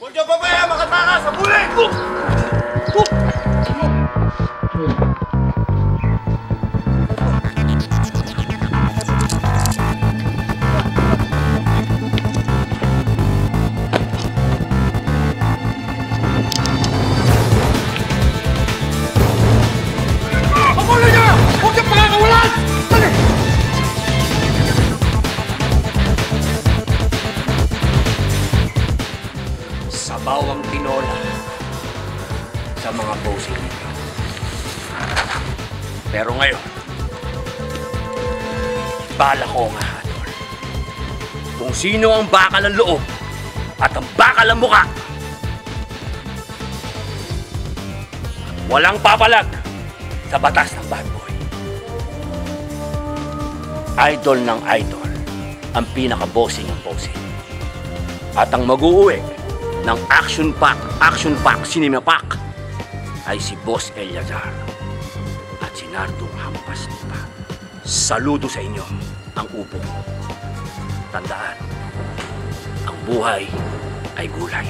Mau coba apa ya makan tanah sebulan? Bawang tinola sa mga bossing ninyo. Pero ngayon, bala ko nga, Adol. Kung sino ang bakal ng loob at ang bakal ng muka, walang papalag sa batas ng bad boy. Idol ng idol ang pinaka-bossing ng bossing. At ang mag-uuwi ng Action Pack, Action Pack, Cinema Pack ay si Boss Eliazar at si Nardong Hampas Lupa. Saludo sa inyo ang upo. Tandaan, ang buhay ay gulay.